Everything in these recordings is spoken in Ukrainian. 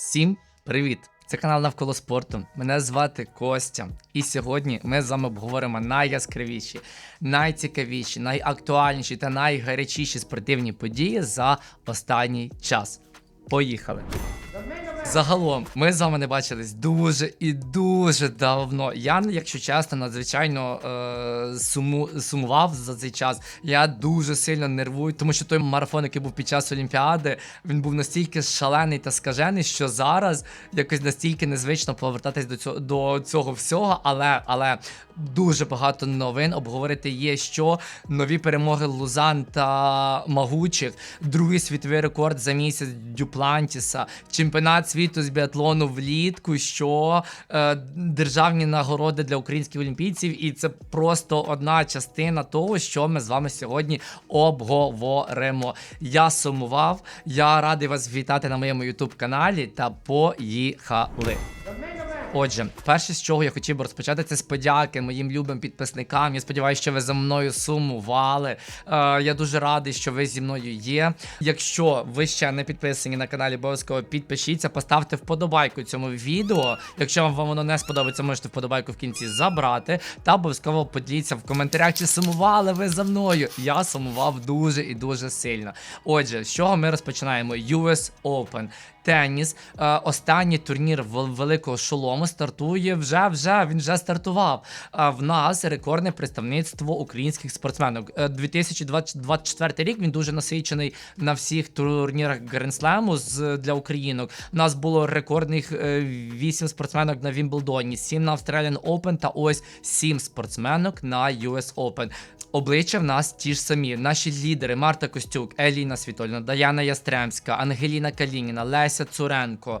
Всім привіт! Це канал навколо спорту. Мене звати Костя. І сьогодні ми з вами обговоримо найяскравіші, найцікавіші, найактуальніші та найгарячіші спортивні події за останній час. Поїхали! Загалом, ми з вами не бачились дуже і дуже давно. Я, якщо чесно, надзвичайно е, суму, сумував за цей час. Я дуже сильно нервую, тому що той марафон, який був під час Олімпіади, він був настільки шалений та скажений, що зараз якось настільки незвично повертатись до цього до цього всього. Але але дуже багато новин обговорити є, що нові перемоги Лузан та Магучих, другий світовий рекорд за місяць Дюплантіса, чемпіонат світу з біатлону влітку, що е, державні нагороди для українських олімпійців, і це просто одна частина того, що ми з вами сьогодні обговоримо. Я сумував, я радий вас вітати на моєму ютуб каналі та поїхали. Отже, перше, з чого я хотів би розпочати, це з подяки моїм любим підписникам. Я сподіваюся, що ви за мною сумували. Е, я дуже радий, що ви зі мною є. Якщо ви ще не підписані на каналі, обов'язково підпишіться, поставте вподобайку цьому відео. Якщо вам воно не сподобається, можете вподобайку в кінці забрати. Та обов'язково поділіться в коментарях, чи сумували ви за мною. Я сумував дуже і дуже сильно. Отже, з чого ми розпочинаємо? US Open. Теніс, е, останній турнір вел- великого шолому стартує вже вже він вже стартував. Е, в нас рекордне представництво українських спортсменок. Е, 2024 рік він дуже насичений на всіх турнірах Гренслему з для українок. У нас було рекордних 8 спортсменок на Вімблдоні, 7 на Australian Open та ось 7 спортсменок на US Open. Обличчя в нас ті ж самі. Наші лідери Марта Костюк, Еліна Світольна, Даяна Ястремська, Ангеліна Калініна, Леся Brysa Corenko.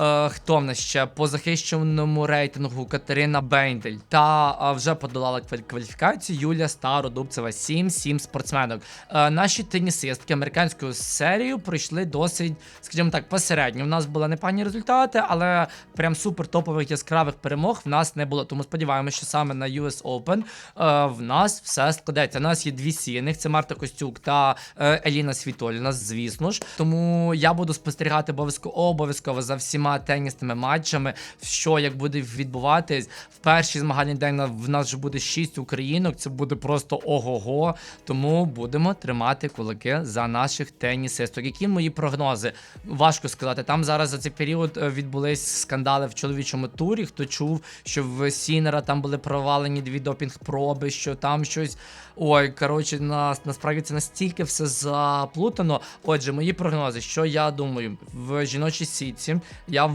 Е, хто в нас ще по захищеному рейтингу Катерина Бейндель та е, вже подолала кваліфікацію Юлія Стародубцева. 7-7 спортсменок. Е, наші тенісистки американською серією пройшли досить, скажімо так, посередньо. У нас були непогані результати, але прям супер топових яскравих перемог в нас не було. Тому сподіваємося, що саме на US Open е, в нас все складеться. У нас є дві сіяних: це Марта Костюк та е, Еліна Світоліна, звісно ж. Тому я буду спостерігати обов'язково обов'язково за всіма тенісними матчами, що як буде відбуватись. В перший змагальний день в нас вже буде 6 українок. Це буде просто ого-го. Тому будемо тримати кулаки за наших тенісисток. Які мої прогнози? Важко сказати. Там зараз за цей період е, відбулись скандали в чоловічому турі. Хто чув, що в Сінера там були провалені дві допінг-проби, що там щось. Ой, коротше, нас насправді це настільки все заплутано. Отже, мої прогнози, що я думаю, в жіночій сітці я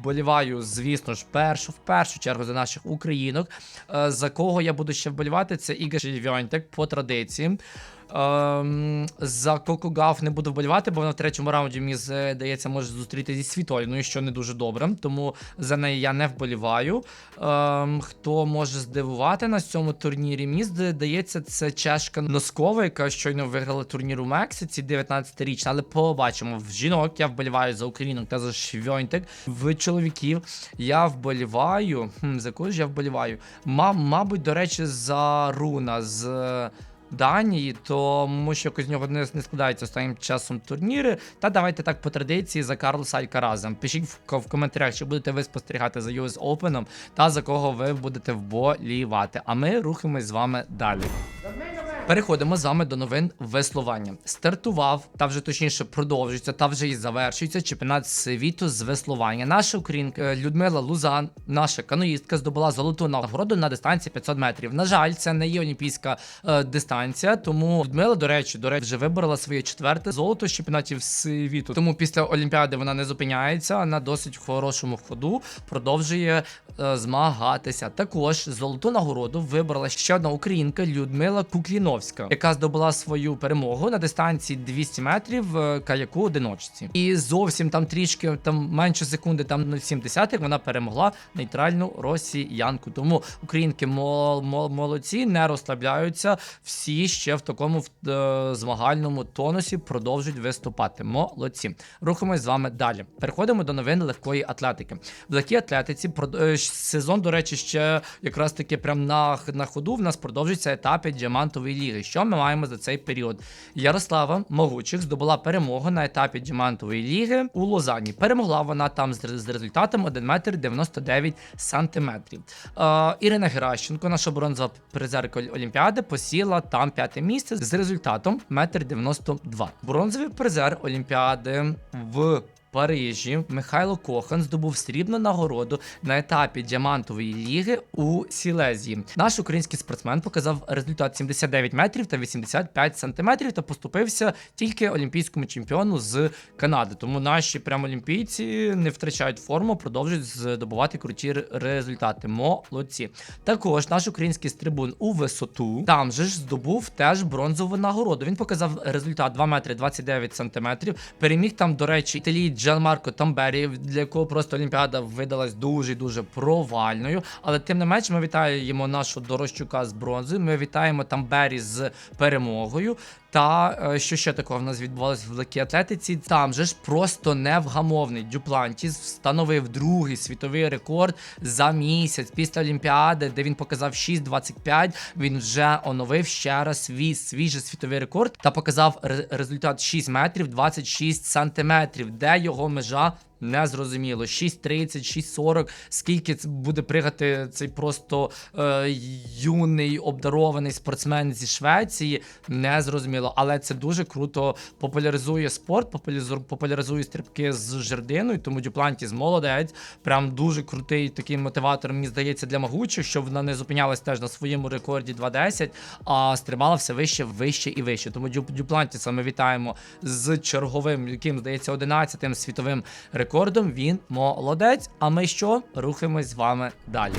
вболіваю, звісно ж, першу в першу чергу за наших українок. Е, За кого я буду ще вболівати, це Ігор Вьонтек по традиції. Ем, за Коко Гауф не буду вболівати, бо вона в третьому раунді, мені здається, може зустріти зі Світоліною, що не дуже добре. Тому за неї я не вболіваю. Ем, хто може здивувати на цьому турнірі? Мені здається, це чешка Носкова, яка щойно виграла турнір у Мексиці, 19-річна. Але побачимо. В жінок я вболіваю за Українок та за Швьонтек. В чоловіків я вболіваю. Хм, за кого ж я вболіваю? Ма- мабуть, до речі, за Руна з. Данії, тому що з нього не, не складаються останнім часом турніри. Та давайте так по традиції за Карлоса Алькараза. Пишіть в, в коментарях, чи будете ви спостерігати за US Open та за кого ви будете вболівати. А ми рухаємось з вами далі. Переходимо з вами до новин веслування. Стартував, та вже точніше продовжується, та вже і завершується чемпіонат світу з веслування. Наша українка Людмила Лузан, наша каноїстка, здобула золоту нагороду на дистанції 500 метрів. На жаль, це не є олімпійська е, дистанція, тому Людмила, до речі, до речі, вже виборола своє четверте золото з чемпіонатів світу. Тому після Олімпіади вона не зупиняється на досить хорошому ходу, продовжує е, змагатися. Також золоту нагороду вибрала ще одна українка Людмила Кукліновська, яка здобула свою перемогу на дистанції 200 метрів е, каяку одиночці. І зовсім там трішки там менше секунди, там 0,7 вона перемогла нейтральну росіянку. Тому українки мол, мол, молодці, не розслабляються. Всі ще в такому е, змагальному тонусі продовжують виступати. Молодці. Рухаємось з вами далі. Переходимо до новин легкої атлетики. В легкій атлетиці е, сезон, до речі, ще якраз таки прям на, на ходу в нас продовжуються етапи діамантової ліги. Що ми маємо за цей період? Ярослава Могучих здобула перемогу на етапі Дімантової ліги у Лозані. Перемогла вона там з, результатом 1 метр 99 сантиметрів. Е, Ірина Геращенко, наша бронзова призерка Олімпіади, посіла там п'яте місце з результатом 1,92 м. Бронзовий призер Олімпіади в Парижі Михайло Кохан здобув срібну нагороду на етапі діамантової ліги у Сілезії. Наш український спортсмен показав результат 79 метрів та 85 сантиметрів та поступився тільки олімпійському чемпіону з Канади. Тому наші прям олімпійці не втрачають форму, продовжують здобувати круті результати. Молодці. Також наш український стрибун у висоту там же ж здобув теж бронзову нагороду. Він показав результат 2 метри 29 сантиметрів. Переміг там, до речі, італієць Джан Марко Тамбері, для якого просто Олімпіада видалась дуже дуже провальною. Але тим не менш, ми вітаємо нашого Дорощука з бронзою. Ми вітаємо Тамбері з перемогою. Та е, що ще такого в нас відбувалось в легкій атлетиці? Там же ж просто невгамовний Дюплантіс встановив другий світовий рекорд за місяць після Олімпіади, де він показав 6.25. Він вже оновив ще раз свій свіжий світовий рекорд та показав ре- результат 6 метрів 26 сантиметрів, де його εγώ Не зрозуміло. 6.30, 6.40, скільки буде пригати цей просто е, юний обдарований спортсмен зі Швеції, не зрозуміло. Але це дуже круто популяризує спорт, популяризу- популяризує стрибки з жердиною, тому Дюплантіс молодець. Прям дуже крутий такий мотиватор, мені здається, для могучих, щоб вона не зупинялась теж на своєму рекорді 2.10, а стрибала все вище, вище і вище. Тому Дю- Дюплантіса ми вітаємо з черговим, яким здається, 11-тим світовим рекордом. Він молодець. А ми що? Рухаємось з вами далі.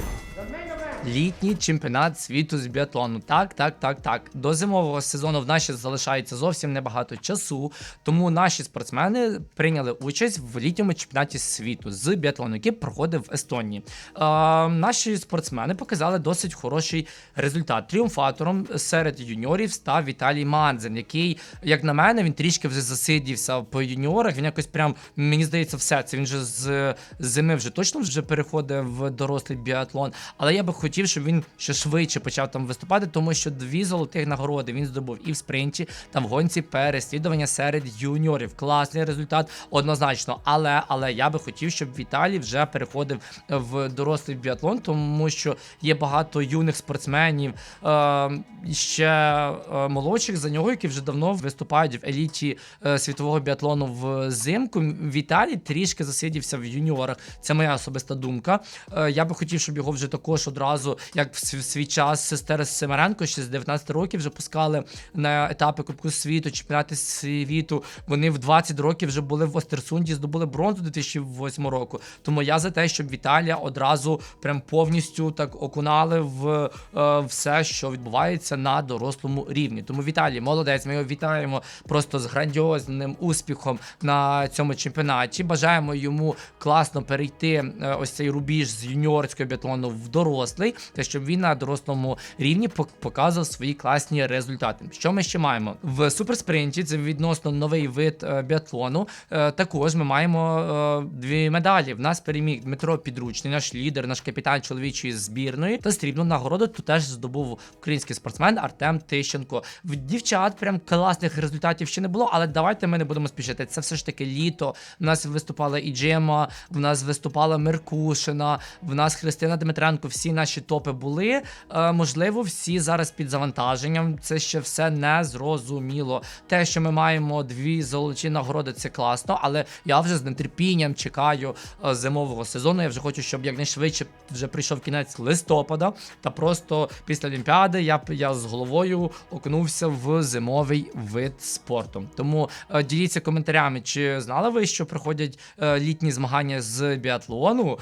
Літній чемпіонат світу з біатлону. Так, так, так, так. До зимового сезону в нас ще залишається зовсім небагато часу. Тому наші спортсмени прийняли участь в літньому чемпіонаті світу з біатлону, який проходив в Естонії. Е, наші спортсмени показали досить хороший результат. Тріумфатором серед юніорів став Віталій Манзен, який, як на мене, він трішки вже засидівся по юніорах. Він якось прям мені здається, все це він вже з зими вже точно вже переходить в дорослий біатлон. Але я би хотів, щоб він ще швидше почав там виступати, тому що дві золотих нагороди він здобув і в спринті та в гонці переслідування серед юніорів. Класний результат, однозначно. Але але я би хотів, щоб Віталій вже переходив в дорослий біатлон, тому що є багато юних спортсменів, е, ще е, молодших за нього, які вже давно виступають в еліті е, світового біатлону взимку. Віталій трішки засидівся в юніорах. Це моя особиста думка. Е, я би хотів, щоб його вже також одразу, як в св- в свій час сестер Семеренко, ще з 19 років вже пускали на етапи Кубку світу, чемпіонати світу. Вони в 20 років вже були в Остерсунді, здобули бронзу 2008 року. Тому я за те, щоб Віталія одразу прям повністю так окунали в е, все, що відбувається на дорослому рівні. Тому Віталій, молодець, ми його вітаємо просто з грандіозним успіхом на цьому чемпіонаті. Бажаємо йому класно перейти е, ось цей рубіж з юніорського біатлону в дорослий, та щоб він на дорослому рівні пок- показував свої класні результати. Що ми ще маємо в суперспринті? Це відносно новий вид е, біатлону. Е, також ми маємо е, дві медалі. В нас переміг Дмитро Підручний, наш лідер, наш капітан чоловічої збірної. Та срібну нагороду тут теж здобув український спортсмен Артем Тищенко. В дівчат прям класних результатів ще не було, але давайте ми не будемо спішити. Це все ж таки літо. В нас виступала і Джема, в нас виступала Меркушина, в нас Христина Дмитренко. Всі наші топи були. Е, можливо, всі зараз під завантаженням. Це ще все не зрозуміло. Те, що ми маємо дві золоті нагороди, це класно, але я вже з нетерпінням чекаю е, зимового сезону. Я вже хочу, щоб якнайшвидше вже прийшов кінець листопада. Та просто після Олімпіади я, я з головою окунувся в зимовий вид спорту. Тому е, діліться коментарями, чи знали ви, що проходять літні змагання з біатлону,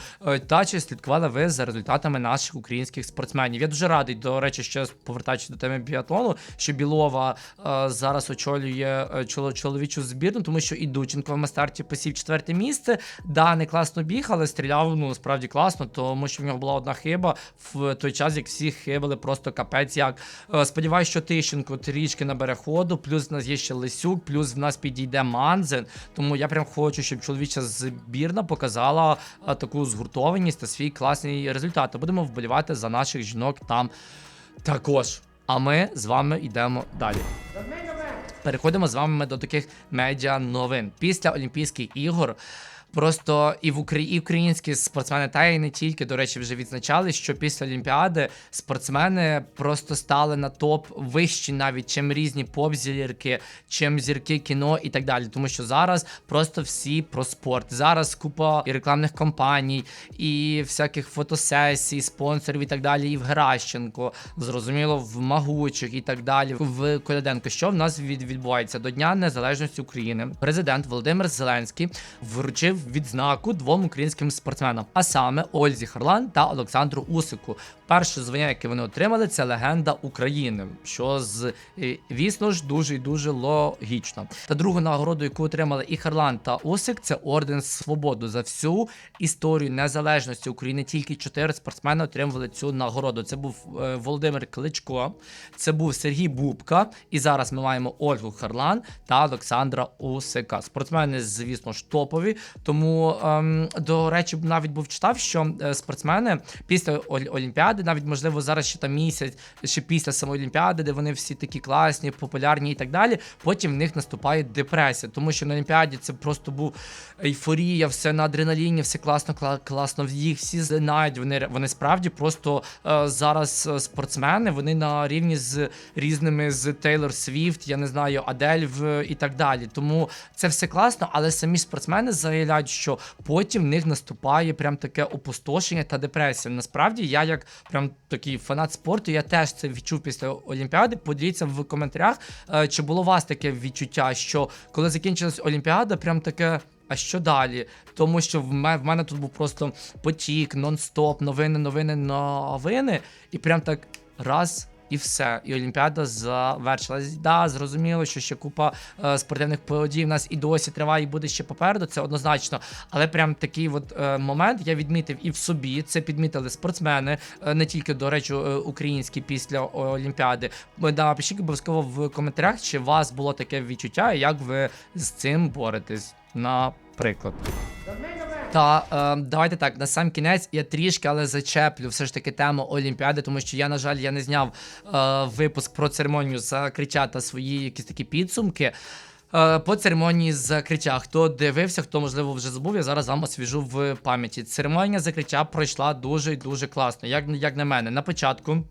та чи слідкували ви за результатами наших українських спортсменів. Я дуже радий, до речі, ще повертаючись до теми біатлону, що Білова е, зараз очолює е, чоло- чоловічу збірну, тому що і Дученко на старті посів четверте місце. Да, не класно біг, але стріляв ну справді класно, тому що в нього була одна хиба в той час, як всі хибили просто капець. Як Е, сподіваюсь, що Тищенко трішки набере ходу. Плюс в нас є ще Лисюк, плюс в нас підійде Манзен. Тому я прям хочу, щоб чоловіча збірна показала е, таку згуртованість та свій класний результат. Будемо вболівати за наших жінок там також. А ми з вами йдемо далі. Переходимо з вами до таких медіа новин. Після Олімпійських ігор. Просто і в Украї... і українські спортсмени, та й не тільки, до речі, вже відзначали, що після Олімпіади спортсмени просто стали на топ вищі, навіть чим різні поп-зірки, чим зірки кіно і так далі. Тому що зараз просто всі про спорт. Зараз купа і рекламних кампаній, і всяких фотосесій, спонсорів і так далі. І в Геращенко, зрозуміло, в Магучих і так далі. В Коляденко. Що в нас від... відбувається до Дня Незалежності України? Президент Володимир Зеленський вручив відзнаку двом українським спортсменам, а саме Ользі Харлан та Олександру Усику. Перше звання, яке вони отримали, це легенда України, що з е, звісно ж дуже і дуже логічно. Та другу нагороду, яку отримали і Харлан та Усик, це орден свободу за всю історію незалежності України. Тільки чотири спортсмени отримували цю нагороду. Це був е, Володимир Кличко, це був Сергій Бубка, і зараз ми маємо Ольгу Харлан та Олександра Усика. Спортсмени, звісно ж, топові. Тому ем, до речі, навіть був читав, що е, спортсмени після Олімпіади, навіть можливо зараз ще там місяць, ще після самої Олімпіади, де вони всі такі класні, популярні і так далі. Потім в них наступає депресія, тому що на Олімпіаді це просто був ейфорія, все на адреналіні, все класно, кла- класно. Їх всі знають. Вони вони справді просто е, зараз е, спортсмени. Вони на рівні з різними з Тейлор Свіфт, я не знаю, Адель в і так далі. Тому це все класно, але самі спортсмени заявляють, що потім в них наступає прям таке опустошення та депресія. Насправді, я як прям такий фанат спорту, я теж це відчув після Олімпіади. Поділіться в коментарях, е, чи було у вас таке відчуття, що коли закінчилась Олімпіада, прям таке. А що далі? Тому що в мене, в мене тут був просто потік, нон-стоп, новини, новини, новини, і прям так раз. І все, і Олімпіада завершилась. Да, зрозуміло, що ще купа е, спортивних подій в нас і досі триває, і буде ще попереду. Це однозначно. Але прям такий от е, момент я відмітив і в собі. Це підмітили спортсмени, е, не тільки до речі, е, українські після Олімпіади. Е, Да, пишіть обов'язково в коментарях, чи у вас було таке відчуття, як ви з цим боретесь. Наприклад. Та е, давайте так, на сам кінець я трішки, але зачеплю все ж таки тему Олімпіади, тому що я, на жаль, я не зняв е, випуск про церемонію закриття та свої якісь такі підсумки. Е, По церемонії закриття. Хто дивився, хто можливо вже забув, я зараз вам освіжу в пам'яті. Церемонія закриття пройшла дуже і дуже класно. Як, як на мене, на початку.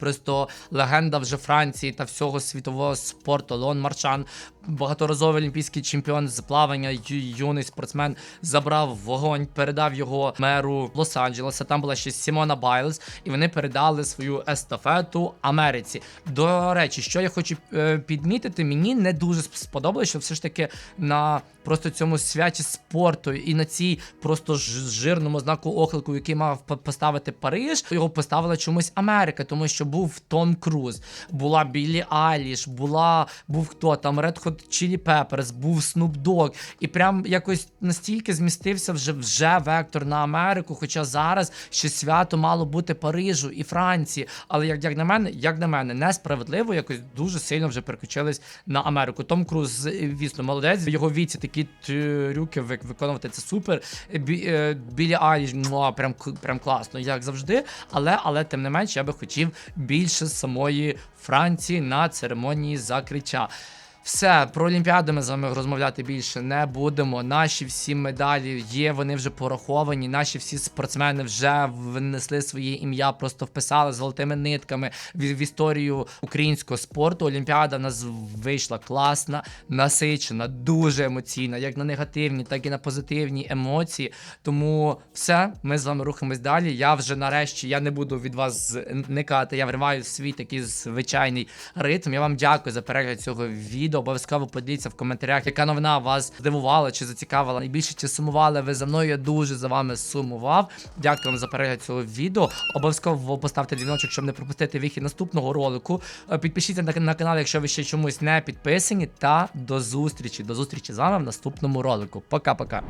Просто легенда вже Франції та всього світового спорту. Лон Маршан, багаторазовий олімпійський чемпіон з плавання, юний спортсмен, забрав вогонь, передав його меру Лос-Анджелеса. Там була ще Сімона Байлз, і вони передали свою естафету Америці. До речі, що я хочу е, підмітити, мені не дуже сп- сподобалося, що все ж таки на просто цьому святі спорту і на цій просто жирному знаку оклику, який мав поставити Париж, його поставила чомусь Америка, тому що був Том Круз, була Біллі Айліш, була був хто там Red Hot Chili Peppers, був Snoop Dogg, і прям якось настільки змістився вже вже вектор на Америку. Хоча зараз ще свято мало бути Парижу і Франції. Але як, як на мене, як на мене, несправедливо, якось дуже сильно вже переключились на Америку. Том Круз, звісно, молодець. В його віці такі трюки виконувати це супер. Е, Білі Айліш, ну, прям прям класно, як завжди. Але але тим не менш, я би хотів більше самої Франції на церемонії закриття. Все, про Олімпіаду ми з вами розмовляти більше не будемо. Наші всі медалі є, вони вже пораховані. Наші всі спортсмени вже внесли своє ім'я, просто вписали золотими нитками в, в історію українського спорту. Олімпіада в нас вийшла класна, насичена, дуже емоційна, як на негативні, так і на позитивні емоції. Тому все, ми з вами рухаємось далі. Я вже нарешті я не буду від вас зникати. Я вриваю свій такий звичайний ритм. Я вам дякую за перегляд цього відео. Обов'язково поділіться в коментарях, яка новина вас здивувала чи зацікавила. Найбільше чи сумували ви за мною. Я дуже за вами сумував. Дякую вам за перегляд цього відео. Обов'язково поставте дзвіночок, щоб не пропустити вихід наступного ролику. Е, Підпишіться на, на канал, якщо ви ще чомусь не підписані. Та до зустрічі. До зустрічі з вами в наступному ролику. Пока-пока.